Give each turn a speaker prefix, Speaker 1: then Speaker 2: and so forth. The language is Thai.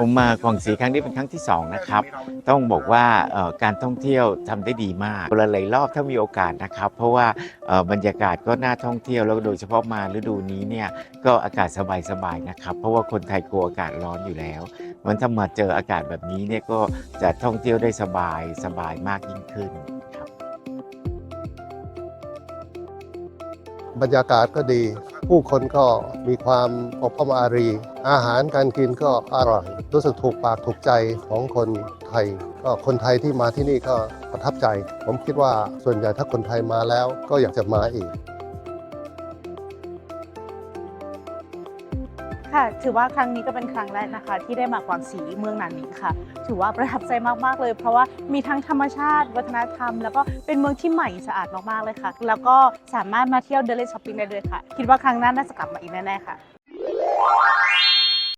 Speaker 1: ผมมากวางสีครั้งนี้เป็นครั้งที่สองนะครับ ต้องบอกว่าการท่องเที่ยวทำได้ดีมากหลายรอบถ้ามีโอกาสนะครับ เพราะว่าบรรยากาศก็น่าท่องเที่ยวแล้วโดยเฉพาะมาฤดูนี้เนี่ยก็อากาศสบายๆนะครับ เพราะว่าคนไทยกลัวอากาศร้อนอยู่แล้ว มันถ้ามาเจออากาศแบบนี้เนี่ยก็จะท่องเที่ยวได้สบายสบายมากยิ่งขึ้นครับ
Speaker 2: บรรยากาศก็ดี ผู้คนก็มีความอบอ้อมอารี อาหารการกินก็อร่อย รู้สึกถูกปากถูกใจของคนไทย ก็คนไทยที่มาที่นี่ก็ประทับใจ ผมคิดว่าส่วนใหญ่ถ้าคนไทยมาแล้วก็อยากจะมาอีก
Speaker 3: ค่ะ ถือว่าครั้งนี้ก็เป็นครั้งแรกนะคะ ที่ได้มากวางสีเมืองหนานนิงค่ะ ถือว่าประทับใจมากๆเลย เพราะว่ามีทั้งธรรมชาติ วัฒนธรรม แล้วก็เป็นเมืองที่ใหม่สะอาดมากๆเลยค่ะ แล้วก็สามารถมาเที่ยวเดินเล่นช้อปปิ้งได้ด้วยค่ะ คิดว่าครั้งหน้าน่าจะกลับมาอีกแน่ๆค่ะ